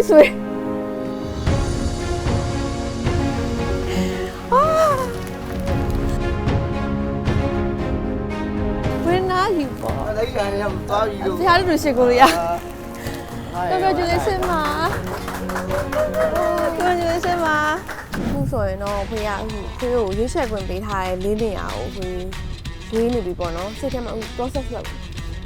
မိတ်ဆွေအာဝင်နာယူပေါ့လိုက်တာလည်းသွားပြီးလို့ဖရားတို့ရှိကိုရ Congratulations ပါ Congratulations ပါခုဆိုရင်တော့ဖေကအခုဖေကိုရွေးချယ်ခွင့်ပေးထားတဲ့လေးနေရာကိုဖေရွေးနေပြီပေါ့နော်စိတ်ထဲမှာအခု process လုပ်တယ်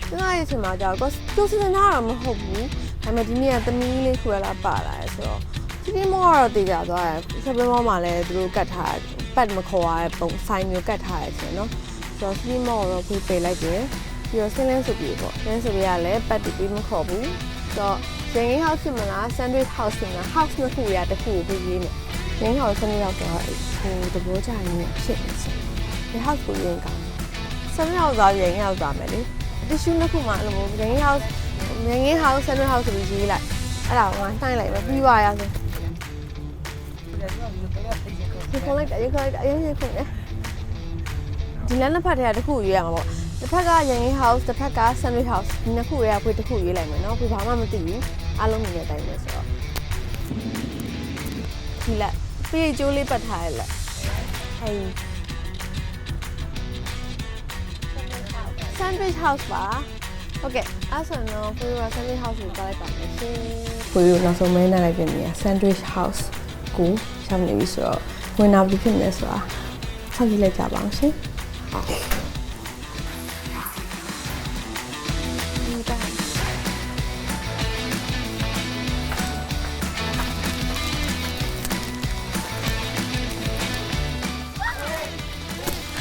ကျွန်တော်ရဲ့အချိန်မှာကြာ process နားတော့မဟုတ်ဘူး ဒါပေမဲ့ဒီနေ့ကသမီးလေးခွဲလာပါလာတယ်ဆိုတော့ဒီနေ့မောကတော့တည်ကြသွားတယ်ဆက်ပြီးမောမှာလည်းသူတို့ကတ်ထားပတ်မခေါ်ရတဲ့ပုံဆိုင်မျိုးကတ်ထားရဆိုတော့ဆိုတော့ဒီမောတော့ဖေပေးလိုက်တယ်ပြီးတော့ဆင်းလင်းစုပြေပေါ့ဆင်းစုပြေကလည်းပတ်တီပြီးမခေါ်ဘူးဆိုတော့ရင်းငင်း house ဖြစ်မလား sandwich house ဖြစ်မလား house နှစ်ခုရတစ်ခုကိုပြီးရေးမယ်ရင်း house ဆင်းရောက်တော့ဟိုတဘောကြရင်ဖြစ်နေစဒီ house ကိုရင်းကောင်းဆင်းရောက်သွားရင်းရောက်သွားမယ်လေတ िश နှစ်ခုမှအဲ့လိုရင်း house ရ င်းငင်း house sandwich house ဆိုပြီးရေးလိုက်အဲ့ဒါကမှနှိုင်းလိုက်ပဲပြီးသွားရဆိုဒီခေါ်လိုက်တယ်ရခေါ်လိုက်တယ်အရင်ရခေါ်တယ်ဒီလမ်းနှစ်ဖက်တည်းကတစ်ခုရွေးရမှာပေါ့တစ်ဖက်ကရင်းငင်း house တစ်ဖက်က sandwich house ဒီနှစ်ခုရွေးရခွေတစ်ခုရွေးလိုက်မယ်နော်ခွေဘာမှမသိဘူးအားလုံးမြင်တဲ့အတိုင်းပဲဆိုတော့ဒီလက်ပြေးကျိုးလေးပတ်ထားရလက်ဟဲ့ sandwich house ပါ ဟုတ်ကဲ့အဲ့ဆိုတော့ကိုရ sandwich house ကိုကြားလိုက်ပါမယ်ရှင်ကိုရနောက်ဆုံးမဲနားလိုက်ပြင်နေရ sandwich house ကိုရှောင်းနေပြီဆိုတော့ဝင်နာပြီးဖြစ်နေဆိုတာဆောက်ကြည့်လိုက်ကြပါအောင်ရှင်ဒီတိုင်း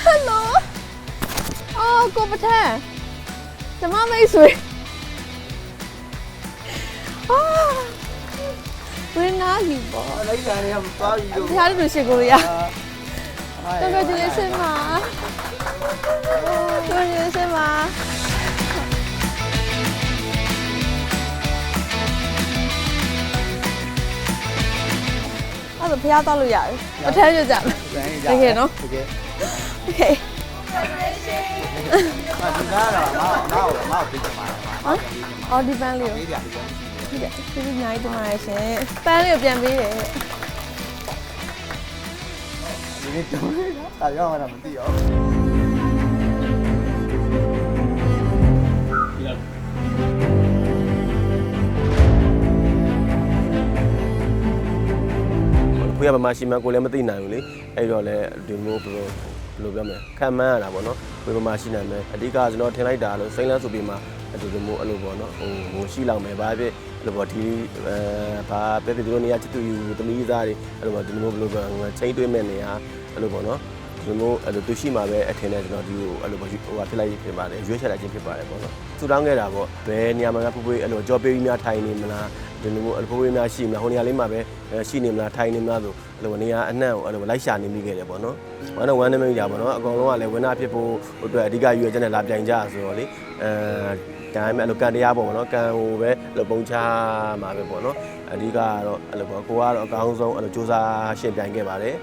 Hello အော်ကိုပထန် ကျမမိတ်ဆွေအာဝင်နာယူပေါ့လိုက်တာလည်းသွားပြီးလို့ဖရားတို့ရှိကိုရ Congratulations ပါ Congratulations ပါအဲ့ဒါဖရားတောက်လို့ရတယ်ပထန်ရကြမယ် တကယ်နော်တကယ် Okay အဒီကားတော့မအောင်မအောင်မအောင်ပြင်ပါဟမ်အော်ဒီပန်းလေးကိုလေးတယ်ဟုတ်ကဲ့ကျေးဇူးအများကြီးတင်ပါတယ်ရှင်ပန်းလေးကိုပြန်ပေးတယ်ဒီနေ့တော့တာရောက်မှတော့မသိရောကိုရဗမာရှိမှကိုလည်းမသိနိုင်ဘူးလေအဲ့တော့လည်းဒီမျိုးဘယ်လို ဘယ်လိုပြောမလဲခံမှန်းရတာပေါ့နော်ကိုဗမာရှိနိုင်မယ်အဓိကကျွန်တော်ထင်လိုက်တာလို့စိမ့်လန်းဆိုပြီးမှဒီလိုမျိုးအဲ့လိုပေါ့နော်ဟိုဟိုရှိလောက်မယ်ဘာဖြစ်အဲ့လိုပေါ့ဒီအဲဘာပဲဖြစ်ဒီလိုနေရာချစ်သူယူသမီးသားတွေအဲ့လိုပေါ့ဒီလိုမျိုးဘယ်လိုပြောချင်းတွေးမဲ့နေရာအဲ့လိုပေါ့နော် ဒီလိုမျိုးအဲ့လိုသူရှိမှပဲအထင်နဲ့ကျွန်တော်ဒီကိုအဲ့လိုပေါ့ဟိုကဖြစ်လိုက်ဖြစ်ပါတယ်ရွေးချယ်လိုက်ခြင်းဖြစ်ပါတယ်ပေါ့နော်ဆူတောင်းခဲ့တာပေါ့ဘယ်နေရာမှာဖူးဖူးအဲ့လိုကြောပေးပြီးများထိုင်နေမလားဒီလိုမျိုးအဖိုးဖွေးများရှိမလားဟိုနေရာလေးမှာပဲရှိနေမလားထိုင်နေမလားဆိုအဲ့လိုနေရာအနှံ့ကိုအဲ့လိုလိုက်ရှာနေမိခဲ့တယ်ပေါ့နော်ဝမ်းတော့ဝမ်းနေမိကြပါတော့အကောင်လုံးကလည်းဝင်းနာဖြစ်ဖို့အတွက်အဓိကရွေးချက်နဲ့လာပြိုင်ကြဆိုတော့လေအဲဒါပေမဲ့အဲ့လိုကန်တရားပေါ့နော်ကန်ဟိုပဲအဲ့လိုပုံချမှာပဲပေါ့နော်အဓိကကတော့အဲ့လိုပေါ့ကိုကတော့အကောင်းဆုံးအဲ့လိုစူးစမ်းရှင်းပြိုင်ခဲ့ပါတယ်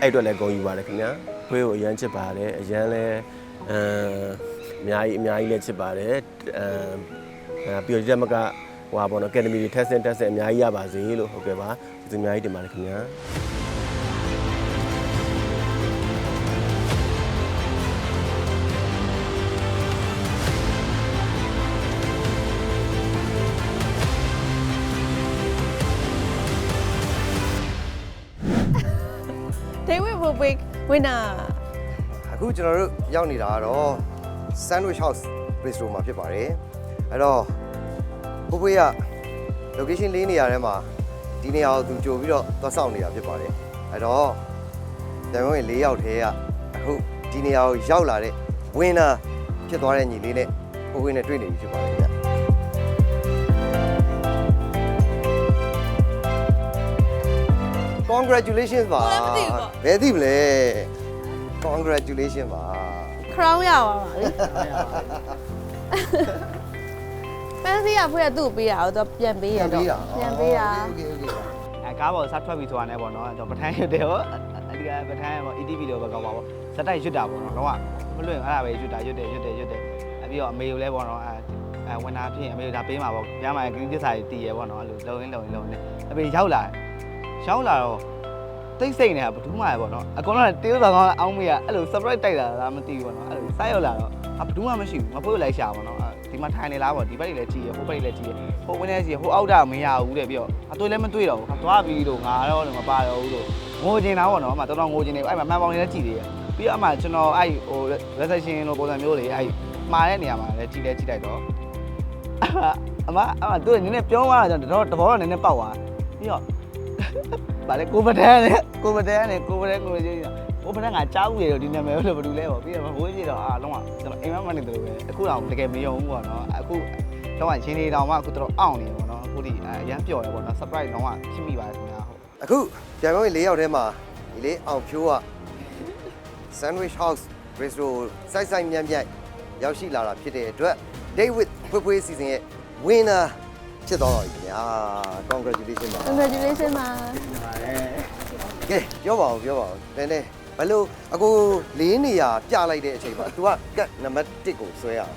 အဲ့အတွက်လည်းဂုဏ်ယူပါတယ်ခင်ဗျာ ခွေးကိုအရန်ချစ်ပါတယ်အရန်လည်းအဲအများကြီးအများကြီးလည်းချစ်ပါတယ်အဲပြီးတော့ဒီတက်မကဟိုပါပေါ့နော် academy တွေ test test အများကြီးရပါစေလို့ဟုတ်ကဲ့ပါဒီအများကြီးတင်ပါတယ်ခင်ဗျာဒေးဝစ်ဘိုဘိတ် ဝင်းနာအခုကျွန်တော်တို့ရောက်နေတာကတော့ Sandwich House Bistro မှာဖြစ်ပါတယ်အဲ့တော့ဘိုးဘွေးက location လေးနေရာထဲမှာဒီနေရာကိုသူကြိုပြီးတော့သွားဆောင်နေတာဖြစ်ပါတယ်အဲ့တော့ပြန်ဝင်၄ယောက်ထဲကအခုဒီနေရာကိုရောက်လာတဲ့ winner ဖြစ်သွားတဲ့ညီလေးနဲ့ဘိုးဘွေးနဲ့တွေ့နေပြီဖြစ်ပါတယ်ဗျ congratulations ပါဘယ်သိမလဲ congratulations ပါ crown ရပါပါလေပန်းစီရဖွေးသူ့ပေးတာတော့ပြန်ပေးရတော့ပြန်ပေးတာ okay okay အဲကားပေါ်ဆက်ထွက်ပြီးဆိုတာနဲ့ပေါ့နော်ကျွန်တော်ပထမ်းရွတ်တယ်ဟောအဒီကပထမ်းပေါ့ ETV တော့ပဲကောင်းပါပေါ့ဇက်တိုက်ရွတ်တာပေါ့နော်တော့ကမလွင့်အဲ့ဒါပဲရွတ်တာရွတ်တယ်ရွတ်တယ်ရွတ်တယ်အပြီးတော့အမေကိုလည်းပေါ့နော်အဲအဲဝင်လာဖြစ်ရင်အမေကဒါပေးမှာပေါ့ပြန်มาရင် green ပစ္စည်းတည်ရပေါ့နော်အဲ့လိုလုံရင်းလုံရင်းလုံနေအမေရောက်လာ ရောက်လာတော့တိတ်ဆိတ်နေတာဘယ်သူမှပေါ့နော်အကောင်လုံးတေးဥဆောင်ကောင်းအောင်းမေးကအဲ့လို surprise တိုက်လာတာမသိဘူးပေါ့နော်အဲ့လိုစိုက်ရောက်လာတော့အဘယ်သူမှမရှိဘူးမဖို့လိုက်ရှာပေါ့နော်ဒီမှာထိုင်နေလားပေါ့ဒီဘက်တွေလည်းကြည့်ရဟိုဘက်တွေလည်းကြည့်ရဟိုဝင်းနေစီဟိုအောက်တာမရဘူးတဲ့ပြီးတော့အတွေ့လည်းမတွေ့တော့ဘူးသွားပြီးတော့ငါတော့မပါတော့ဘူးလို့ငိုကျင်တာပေါ့နော်အမတော်တော်ငိုကျင်နေအဲ့မှာမှန်ပေါင်းလည်းကြည့်သေးရပြီးတော့အမကျွန်တော်အဲ့ဟို reception လိုပုံစံမျိုးတွေအဲ့မှာတဲ့နေရာမှာလည်းကြည့်လဲကြည့်လိုက်တော့အမအမသူနည်းနည်းပြောသွားတာကျွန်တော်တဘောတော့နည်းနည်းပောက်သွားပြီးတော့ ဗာလေကိုပဒန်းနဲ့ကိုပဒန်းနဲ့ကိုပဒန်းကိုကြည့်ကိုပဒန်းကကြားဦးရတော့ဒီနာမည်လို့ဘယ်လိုလဲပေါ့ပြီးတော့ဘိုးကြီးတော့အားလုံးကကျွန်တော်အိမ်မက်မနေတယ်လို့ပဲအခုတော့တကယ်မယုံဘူးပေါ့နော်အခုတော့ချင်းနေတောင်မှအခုတော့အောင့်နေပေါ့နော်အခုဒီအရန်ပျော်တယ်ပေါ့နော် surprise တော့ဖြစ်မိပါတယ်ခင်ဗျာဟုတ်အခုပြန်ပြောရင်၄ယောက်ထဲမှာဒီလေးအောင်ဖြိုးက Sandwich House Bistro စိုက်စိုက်မြတ်မြတ်ရောက်ရှိလာတာဖြစ်တဲ့အတွက် Date with ဖွေးဖွေးစီစဉ်ရဲ့ winner ဖြစ်သွားပါပြီခင်ဗျာ congratulations ပါ congratulations ပါကဲပြောပါဦးပြောပါဦးနည်းနည်းဘယ်လိုအခုလေးနေရာပြလိုက်တဲ့အချိန်မှာ तू ကကတ်နံပါတ်1ကိုဆွဲရအောင်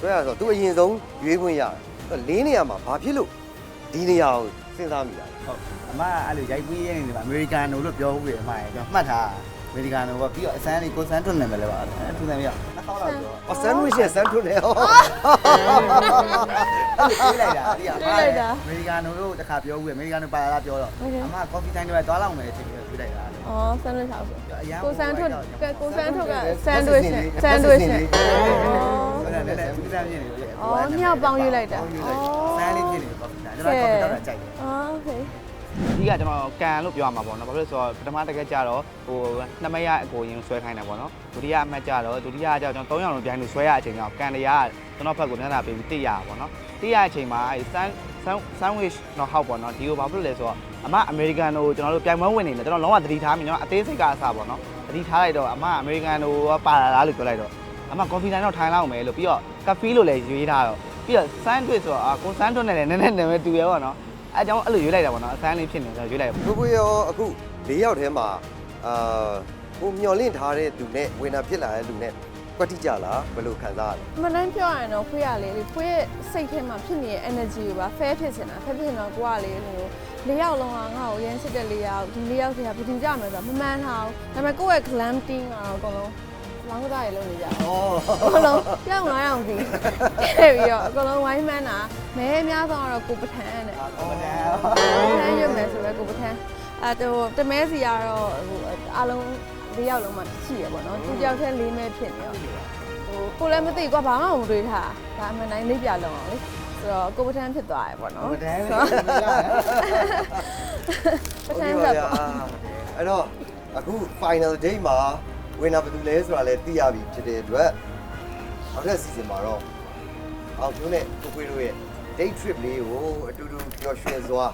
ဆွဲရဆိုတော့ तू အရင်ဆုံးရွေးခွင့်ရတယ်အဲ့တော့လေးနေရာမှာဘာဖြစ်လို့ဒီနေရာကိုစဉ်းစားမိတာလဲဟုတ်အမကအဲ့လိုရိုက်ပြီးရနေတယ်အမေရိကန်နိုလို့ပြောဘူးလေအမရဲ့ကျွန်တော်မှတ်ထားအမေရိကန်နိုပေါ့ပြီးတော့အစမ်းလေးကိုစမ်းထွန်းနေမယ်လေပါအဲထွန်းနေပြီ နှစ်ခေါက်လောက်ပြော အော် sandwich နဲ့ sandwich နဲ့ဟော ပြေးလိုက်တာဒီ ပြေးလိုက်တာ အမေရိကန်နိုလို့တစ်ခါပြောဘူးအမေရိကန်နိုပါလာပြောတော့ Okay. အမကော်ဖီတိုင်းတွေသွားလောက်မယ်အချိန်ပြေးလိုက်တာ อ๋อ sandwich house အရာ ကိုစန်းထုတ်ကကိုစန်းထုတ်က sandwich sandwich ဟုတ် ဩ တယ်လည်းလည်းပြီးသားဖြစ်နေလို့ အော်မြောက်ပေါင်းရွေးလိုက်တာ စမ်းလေးဖြစ်နေကော်ဖီတိုင်းကျွန်တော်ကော်ဖီတော့ကြိုက်တယ် อ๋อโอเค ဒီကကျွန်တော်ကန်လို့ပြောရမှာပေါ့နော်ဘာဖြစ်လို့ဆိုတော့ပထမတစ်ခါကျတော့ဟိုနှစ်မရအကိုရင်ဆွဲခိုင်းတယ်ပေါ့နော်ဒုတိယအမှတ်ကျတော့ဒုတိယကျတော့ကျွန်တော်၃ရောင်လုံးပြိုင်လို့ဆွဲရအချိန်ကြောင့်ကန်တရားကျွန်တော်ဘက်ကိုမျက်နှာပေးပြီးတိရပါပေါ့နော်တိရအချိန်မှာအဲဆန်ဆန်ဆန်ဝစ်တော့ဟောက်ပေါ့နော်ဒီကိုဘာဖြစ်လို့လဲဆိုတော့အမအမေရိကန်တို့ကျွန်တော်တို့ပြိုင်ပွဲဝင်နေတယ်ကျွန်တော်လုံးဝသတိထားမိကျွန်တော်အသေးစိတ်ကအစားပေါ့နော်သတိထားလိုက်တော့အမအမေရိကန်တို့ပါလာလားလို့ပြောလိုက်တော့အမကော်ဖီတိုင်းတော့ထိုင်လောက်မယ်လို့ပြီးတော့ကဖီလို့လည်းရွေးထားတော့ပြီးတော့ဆန်တွစ်ဆိုတော့အာကိုဆန်တွစ်နဲ့လည်းနည်းနည်းနာမည်တူရဲပေါ့နော် အဲအကြောင်းအဲ့လိုရွေးလိုက်တာပေါ့နော်အဆန်းလေးဖြစ်နေတော့ရွေးလိုက်ဘိုးဘွေရောအခု၄ယောက်ထဲမှာအာဟိုမျော်လင့်ထားတဲ့သူနဲ့ဝင်တာဖြစ်လာတဲ့လူနဲ့ကွက်တိကြလားဘယ်လိုခံစားရလဲမနိုင်ပြောရရင်တော့ဖွေးရလေလေဖွေးရဲ့စိတ်ထဲမှာဖြစ်နေတဲ့ energy ကိုပါ fair ဖြစ်နေတာ fair ဖြစ်နေတော့ကိုကလေဟိုလေးယောက်လုံးကငါ့ကိုရမ်းစစ်တဲ့လေးယောက်ဒီလေးယောက်စီကဘယ်သူကြမယ်ဆိုတော့မမှန်ထားဘူးဒါပေမဲ့ကိုယ့်ရဲ့ glam team ကတော့အကုန်လုံး လောင်းသားရေလုံးနေကြတယ်အော်အကုန်လုံးပြောင်းလာအောင်စီခဲ့ပြီးတော့အကုန်လုံးဝိုင်းမှန်းတာမဲအများဆုံးကတော့ကိုပထန်းနဲ့ကော်ဖီတိုင်းပထန်းရွတ်မယ်ဆိုတော့ကိုပထန်းအဲတော့တမဲစီကတော့ဟိုအားလုံးလေးယောက်လုံးမှရှိရပါတော့သူတယောက်တည်းလေးမဲဖြစ်နေတော့ဟိုကိုလည်းမသိကွာဘာမှမတွေးထားဒါအမှန်တိုင်းလေးပြလုံးအောင်လေဆိုတော့ကိုပထန်းဖြစ်သွားရပေါ့နော်ကော်ဖီတိုင်းဆိုတော့ပထန်းဆက်ပေါ့အဲ့တော့အခု final day မှာ ဝင်တာဘယ်သူလဲဆိုတာလည်းသိရပြီဖြစ်တဲ့အတွက်နောက်ထပ် season မှာတော့အောင်ကျိုးနဲ့ကိုခွေးတို့ရဲ့ day trip လေးကိုအတူတူပျော်ရွှင်စွာ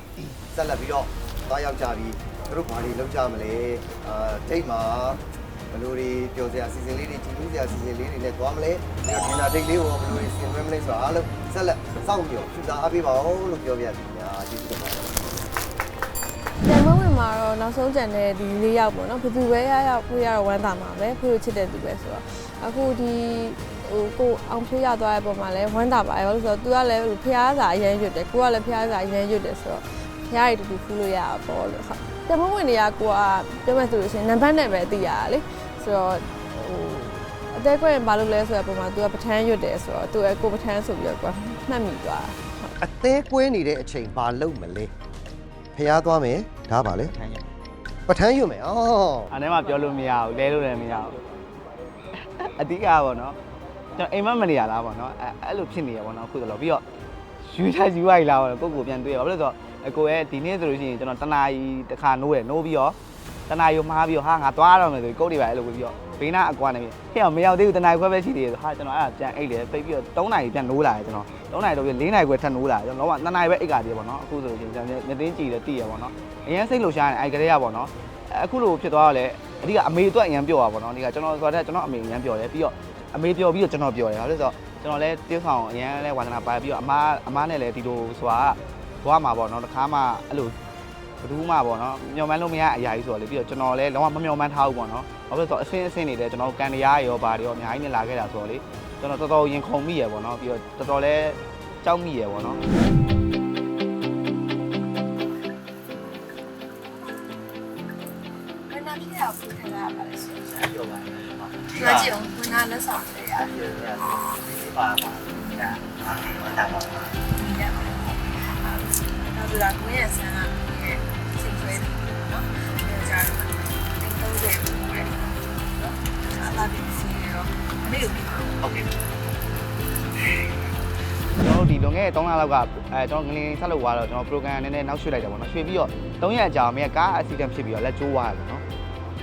ဆက်လက်ပြီးတော့သွားရောက်ကြပြီးသူတို့ဘာတွေလုပ်ကြမလဲအာ date မှာဘယ်လိုတွေပျော်စရာ season လေးတွေကြည့်လို့စရာ season လေးတွေနဲ့သွားမလဲပြီးတော့ dinner date လေးကိုဘယ်လိုတွေဆင်နွှဲမလဲဆိုတာအားလုံးဆက်လက်စောင့်မျှော်စူးစမ်းအားပေးပါဦးလို့ပြောပြရစီညာ မဝင်မှာတော့နောက်ဆုံးကျန်တဲ့ဒီလေးယောက်ပေါ့နော်ဘယ်သူပဲရရောက်ကိုရတော့ဝမ်းသာမှာပဲဖေကိုချစ်တဲ့သူပဲဆိုတော့အခုဒီဟိုကိုအောင်ဖြေးရသွားတဲ့ပုံမှာလဲဝမ်းသာပါတယ်ဘာလို့လဲဆိုတော့ तू ကလည်းဖျားစာအရင်ရွတ်တယ်ကိုကလည်းဖျားစာအရင်ရွတ်တယ်ဆိုတော့ဖျားရည်တူတူဖူးလို့ရတာပေါ့လို့ဟုတ်ကျန်မဝင်နေရကိုကပြောမှဆိုလို့ရှိရင်နံပါတ်နဲ့ပဲသိရတာလေဆိုတော့ဟိုအသေးကွက်ရင်ဘာလို့လဲဆိုတော့ပုံမှာ तू ကပထန်းရွတ်တယ်ဆိုတော့ तू ကကိုပထန်းဆိုပြီးတော့ကိုကမှတ်မိသွားတာ အသေးကွဲနေတဲ့အချိန်ဘာလုပ်မလဲဖျားသွားမယ် ဒါပါလေထိုင်ရပထမ်းရွတ်မယ်အော်အဲ့ထဲမှာပြောလို့မရဘူးလဲလို့လည်းမရဘူးအဓိကပေါ့နော်ကျွန်တော်အိမ်မက်မနေရလားပေါ့နော်အဲ့အဲ့လိုဖြစ်နေရပေါ့နော်အခုဆိုတော့ပြီးတော့ယူထားယူလိုက်လားပေါ့ကိုကိုပြန်တွေ့ရဘာလို့လဲဆိုတော့အကိုရဲ့ဒီနေ့ဆိုလို့ရှိရင်ကျွန်တော်တနာရီတစ်ခါနိုးရနိုးပြီးတော့ တနာရီကိုမှားပြီးတော့ဟာငါသွားတော့မယ်ဆိုပြီးကုတ်တွေပါအဲ့လိုပြီးတော့ဘေးနာအကွာနေပြီဟဲ့အောင်မရောက်သေးဘူးတနာရီခွဲပဲရှိသေးတယ်ဟာကျွန်တော်အဲ့ဒါပြန်အိတ်လေပိတ်ပြီးတော့3နာရီပြန်နိုးလာတယ်ကျွန်တော်3နာရီတော့ပြီး4နာရီခွဲထပ်နိုးလာတယ်ကျွန်တော်တော့2နာရီပဲအိတ်ကတည်းပေါ့နော်အခုဆိုလို့ရှိရင်ကျွန်တော်မျက်သိင်းကြည့်တယ်တည်ရပေါ့နော်အရင်စိတ်လှရှားနေအဲ့ကလေးရပေါ့နော်အခုလိုဖြစ်သွားတော့လေအဓိကအမေအတွက်အရန်ပြောတာပေါ့နော်အဓိကကျွန်တော်ဆိုတာကျွန်တော်အမေအရန်ပြောတယ်ပြီးတော့အမေပြောပြီးတော့ကျွန်တော်ပြောတယ်ဟုတ်လို့ဆိုတော့ကျွန်တော်လည်းတေးဆောင်အရန်လဲဝါသနာပါပြီးတော့အမအမနဲ့လည်းဒီလိုဆိုတာဘွားမှာပေါ့နော်တခါမှအဲ့လို ဘယ်သူမှပေါ့နော်မျောမှန်းလို့မရအရာကြီးဆိုတော့လေပြီးတော့ကျွန်တော်လည်းလုံးဝမမျောမှန်းထားဘူးပေါ့နော်ဘာလို့လဲဆိုတော့အစင်းအစင်းနေတယ်ကျွန်တော်ကန်တရားရောဘာတွေရောအများကြီးနဲ့လာခဲ့တာဆိုတော့လေကျွန်တော်တော်တော်ရင်ခုန်မိရပေါ့နော်ပြီးတော့တော်တော်လဲကြောက်မိရပေါ့နော်ဘယ်နှဖြစ်ရဘူးခဏပါလဲရှင်ပြောပါမယ်ဒီ။လာကြည့်အောင်ဘယ်နှလက်ဆောင်လဲရဒီပါပါဒါအားလုံးဝတ်တာပါ။ရပါမယ်။ဒါဆိုတော့ကိုယ့်ရဲ့ဆန်းက ဟုတ်ကဲ့ကျွန်တော်တို့ဒီလွန်ခဲ့တဲ့3လလောက်ကအဲကျွန်တော်ငလင်းဆက်လုပ်သွားတော့ကျွန်တော် program နည်းနည်းနောက်ရွှေ့လိုက်တယ်ပေါ့နော်ရွှေ့ပြီးတော့3ရက်အကြာအမေကကား accident ဖြစ်ပြီးတော့လက်ကျိုးသွားတယ်ပေါ့နော်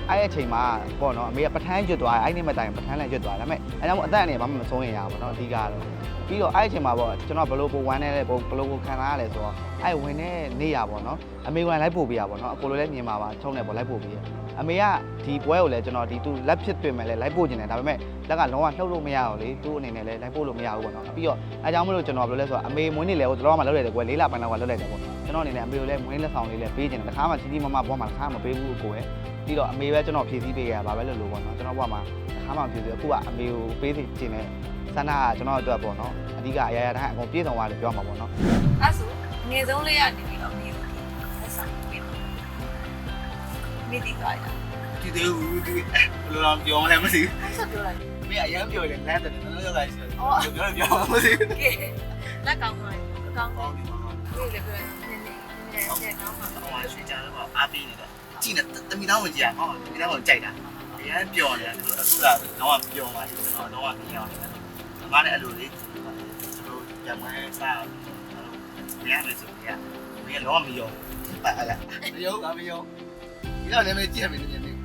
အဲ့ဒီအချိန်မှာပေါ့နော်အမေကပထန်းကျွတ်သွားတယ်အဲ့ဒီနေ့မှတိုင်ပထန်းလည်းကျွတ်သွားတယ်ဒါပေမဲ့အဲကြောင့်မို့အသက်အနေနဲ့ဘာမှမစိုးရင်ရပါဘူးပေါ့နော်အဓိကတော့ ပြီးတော့အဲ့ဒီအချိန်မှာပေါ့ကျွန်တော်ဘလို့ပိုဝမ်းနေလဲဘလို့ကိုခံစားရလဲဆိုတော့အဲ့ဝင်နေနေရပေါ့နော်အမေကလိုက်ပို့ပေးရပေါ့နော်အကိုလိုလည်းမြင်ပါပါချုံနေပေါ့လိုက်ပို့ပေးရအမေကဒီပွဲကိုလည်းကျွန်တော်ဒီသူလက်ဖြစ်တွင်မယ်လဲလိုက်ပို့ကျင်တယ်ဒါပေမဲ့လက်ကလုံးဝလှုပ်လို့မရဘူးလေသူ့အနေနဲ့လည်းလိုက်ပို့လို့မရဘူးပေါ့နော်ပြီးတော့အဲကြောင့်မလို့ကျွန်တော်ဘယ်လိုလဲဆိုတော့အမေမွေးနေ့လဲဟိုတော့မှလောက်လိုက်တယ်ကွယ်လေးလပိုင်းလောက်ကလောက်လိုက်တယ်ပေါ့ကျွန်တော်အနေနဲ့အမေကိုလည်းမွေးလက်ဆောင်လေးလည်းပေးကျင်တယ်တခါမှကြီးကြီးမားမားဘွားမှာတခါမှမပေးဘူးအကိုရဲ့ပြီးတော့အမေပဲကျွန်တော်ဖြည့်ဆည်းပေးရပါပဲလို့လို့ပေါ့နော်ကျွန်တော်ဘွားမှာတခါမှမဖြည့်ဆည်းအခုကအမေကိုပေးစီကျင်တယ် ဆန္ဒကကျွန်တော်အတွက်ပေါ့နော်အဓိကအရာရာတိုင်းအကုန်ပြည့်စုံသွားတယ်ပြောမှာပေါ့နော်။အဲ့ဆိုငယ်ဆုံးလေးကနေပြီးတော့အမေကိုလက်ဆောင်ပေးပါ။မိတိသွားရ။ဒီသေးဘူးဒီဘယ်လိုလဲပြောမလဲမသိဘူးအဲ့ဆက်ပြောလိုက်မင်းအရင်ပြောတယ်လမ်းတယ်တော်တော်ရောက်လာရှိတယ်။အော်ပြောပြောမသိဘူးကဲလက်ကောင်းသွားပြီ။အကောင်းဟောဒီမှာဒီလေပြောနေနေနေနေကောင်းပါဟောရွှေကြတော့အားပေးနေတယ်ကြည့်နေတမီသားဝင်ကြည့်ရဟောတမီသားဝင်ကြိုက်တာအရင်ပြောနေတယ်အခုကတော့ပြောပါကျွန်တော်တော့မပြောနေတယ် ငါလည်းအဲ့လိုလေးကျွန်တော်ကြမ်းမဲစားမရမယ်ဆိုရမင်းလောမရောပါလားမရောကမရောဒီတော့လည်းမကြည့်ရမယ်နည်းနည်း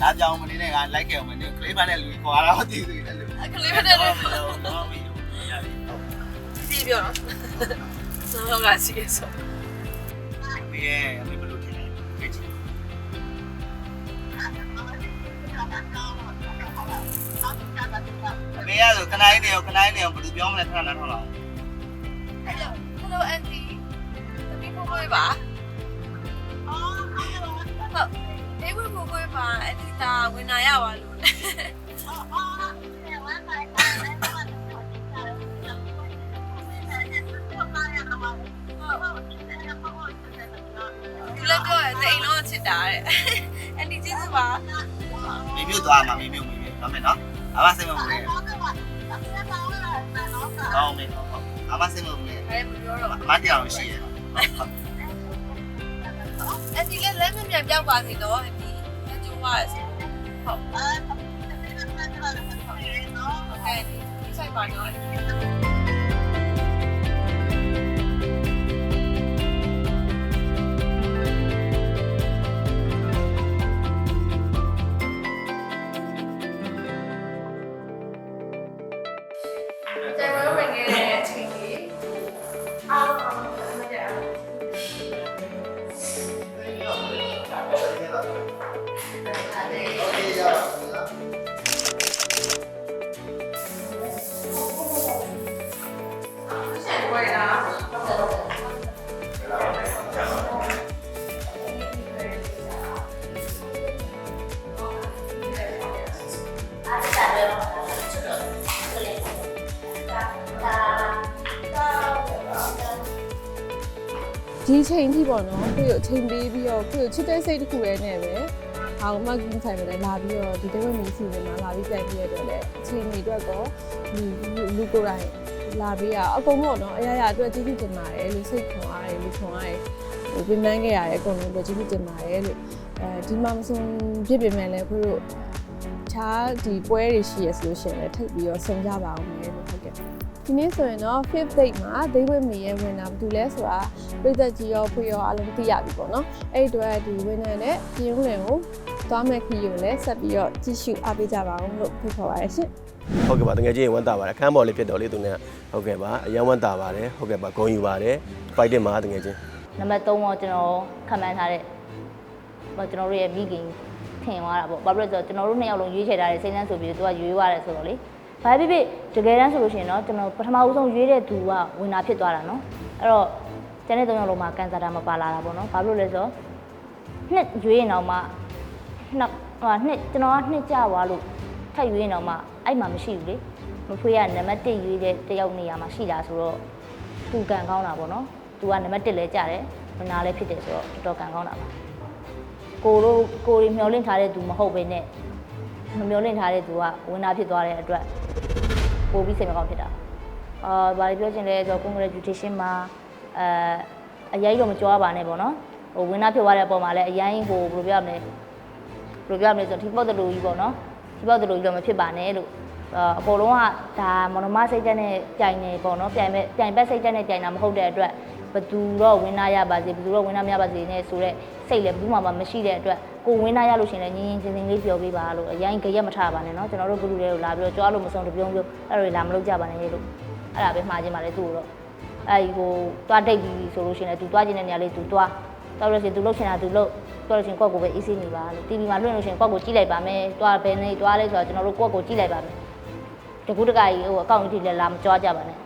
ဒါကြောင့်မနေနဲ့ကလိုက်ခဲ့အောင်မနေကလေးပါနဲ့လူခေါ်လာတော့တည်သေးတယ်လို့။အခလေးမနဲ့တော့တော့မရောရတယ်ဟုတ်စီပြောနော်။ဆိုတော့ကစီဆိုမင်းရဲ့အမေဘယ်လိုထင်လဲကြည့်ချင် မေရဆိုခဏလေးတယောက်ခဏလေးတယောက်ဘယ်လိုပြောမလဲခဏနားထောင်လာ။ Hello Hello Auntie ။သမီးကိုကိုပါ။အော်ဟုတ်။ဒီကိုကိုကိုပါအတီတာဝင်လာရပါလို့။ဒီလိုပြောရင်တိတ်လုံးချစ်တာတဲ့အန်တီကျေးဇူးပါမေမျိုးသွားမှာမေမျိုးမေမျိုးတော့မယ်နော်အမစိတ်မဝင် ကောင်းမေဟုတ်အမစိတ်မဝင်အဲမပြောတော့ပါအမတရားရှိရအန်တီလည်းလက်မမြန်ပြောက်ပါစေတော့အန်တီလက်ကျိုးပါစေဟုတ်ဟုတ်ကဲ့ဒီဆိုင်ပါတော့ ဒီချိန်ထိပေါ့နော်ကိုယ့်ကိုအချိန်ပေးပြီးတော့ကိုယ့်ကိုချစ်တဲ့စိတ်တစ်ခုရဲ့နဲ့ပဲဟာမှကင်းဆိုင်မှာလည်းလာပြီးတော့ဒီတဝက်မီစီစဉ်မှာလာပြီးကြိုက်ပြီးရတော့လေအချိန်ကြီးအတွက်ကောလူလူကိုယ်တိုင်လာပြီးရအကုန်ပေါ့နော်အရာရာအတွက်ကျေးဇူးတင်ပါတယ်လို့စိတ်ခွန်အားတယ်လူခွန်အားတယ်ဟိုပြင်ပန်းခဲ့ရတယ်အကုန်လုံးအတွက်ကျေးဇူးတင်ပါတယ်လို့အဲဒီမှာမဆုံးဖြစ်ပေမဲ့လည်းကိုတို့ခြားဒီပွဲတွေရှိရဆိုလို့ရှိရင်လည်းထပ်ပြီးတော့ဆုံကြပါအောင်မယ်လို့ဟုတ်ကဲ့ ဒီနေ့ဆိုရင်တော့ fifth date မှာဒိဝိမီရဲ့ဝင်တာဘာတူလဲဆိုတာပြည်သက်ကြီးရောဖွေရောအားလုံးသိရပြီပေါ့နော်အဲ့ဒီအတွက်ဒီဝင်နေနဲ့ပြင်ဦးလင်ကိုသွားမဲ့ခီးကိုလည်းဆက်ပြီးတော့ကြည့်ရှုအားပေးကြပါအောင်လို့ဖိတ်ခေါ်ပါရရှင်ဟုတ်ကဲ့ပါတကယ်ချင်းဝမ်းသာပါတယ်အခန်းပေါ်လေးဖြစ်တော့လေသူနဲ့ဟုတ်ကဲ့ပါအရင်ဝမ်းသာပါတယ်ဟုတ်ကဲ့ပါဂုဏ်ယူပါတယ် fighting မှာတကယ်ချင်းနံပါတ်3တော့ကျွန်တော်ခံမှန်းထားတဲ့ဟိုကျွန်တော်တို့ရဲ့မိခင်ထင်သွားတာပေါ့ဘာဖြစ်လို့လဲဆိုတော့ကျွန်တော်တို့နှစ်ယောက်လုံးရွေးချယ်ထားတဲ့စိမ့်နှန်းဆိုပြီးတော့သူကရွေးသွားတယ်ဆိုတော့လေ ဘာဖြစ်ဖြစ်တကယ်တမ်းဆိုလို့ရှိရင်တော့ကျွန်တော်ပထမဦးဆုံးရွေးတဲ့သူကဝင်တာဖြစ်သွားတာနော်အဲ့တော့ကျန်တဲ့၃ယောက်လုံးမှာကန်ဆာတာမပါလာတာပေါ့နော်ဘာဖြစ်လို့လဲဆိုတော့နှစ်ရွေးရင်တော့မှနှစ်ဟိုနှစ်ကျွန်တော်ကနှစ်ကြသွားလို့ထပ်ရွေးရင်တော့မှအဲ့မှာမရှိဘူးလေမဖွေးကနံပါတ်1ရွေးတဲ့တယောက်နေရာမှာရှိတာဆိုတော့သူကန်ကောင်းတာပေါ့နော်သူကနံပါတ်1လဲကြတယ်ဝင်နာလဲဖြစ်တယ်ဆိုတော့တော်တော်ကန်ကောင်းတာပါကိုတို့ကိုရီမျောလင့်ထားတဲ့သူမဟုတ်ဘဲနဲ့မမျောလင့်ထားတဲ့သူကဝင်နာဖြစ်သွားတဲ့အတွက် ပိုပြီးစိတ်မကောင်းဖြစ်တာအာဘာလို့ပြောချင်လဲဆိုတော့ congratulation မှာအဲအရင်တော့မကြွားပါနဲ့ပေါ့နော်ဟိုဝင်နာဖြစ်သွားတဲ့အပေါ်မှာလည်းအရင်ဟိုဘယ်လိုပြောရမလဲဘယ်လိုပြောရမလဲဆိုတော့ထိပေါက်တလူကြီးပေါ့နော်ထိပေါက်တလူကြီးတော့မဖြစ်ပါနဲ့လို့အာအပေါ်လုံးကဒါမော်နမစိတ်ဓာတ်နဲ့ပြိုင်နေပေါ့နော်ပြိုင်မဲ့ပြိုင်ဘက်စိတ်ဓာတ်နဲ့ပြိုင်တာမဟုတ်တဲ့အတွက် ဘသူတော့ဝင်းနာရပါစေဘသူတော့ဝင်းနာမရပါစေနဲ့ဆိုတော့စိတ်လည်းဘူးမှမမရှိတဲ့အတွက်ကိုဝင်းနာရလို့ရှရင်လည်းငင်းငင်းချင်းချင်းလေးပြောပေးပါလို့အရင်ကြရက်မထပါနဲ့နော်ကျွန်တော်တို့ဂရုတွေကိုလာပြီးတော့ကြွားလို့မဆုံးတပြုံးပြုံးအဲ့လိုလာမလုပ်ကြပါနဲ့လို့အဲ့ဒါပဲမှားခြင်းပါလေသူ့ကိုတော့အဲ့ဒီဟိုတွားတိတ်ပြီးဆိုလို့ရှရင်လည်းသူတွားခြင်းတဲ့နေရာလေးသူတွားတော့လို့ရှရင်သူလှုပ်ချင်တာသူလှုပ်တော့လို့ရှရင်ကိုယ့်ကိုယ်ပဲအေးဆေးနေပါလို့ TV မှာလွှင့်လို့ရှရင်ကိုယ့်ကိုကြည့်လိုက်ပါမယ်တွားဘယ်နေတွားလဲဆိုတော့ကျွန်တော်တို့ကိုယ့်ကိုကြည့်လိုက်ပါမယ်တကူတကကြီးဟိုအကောင့်ကြီးတွေလည်းလာမကြွားကြပါနဲ့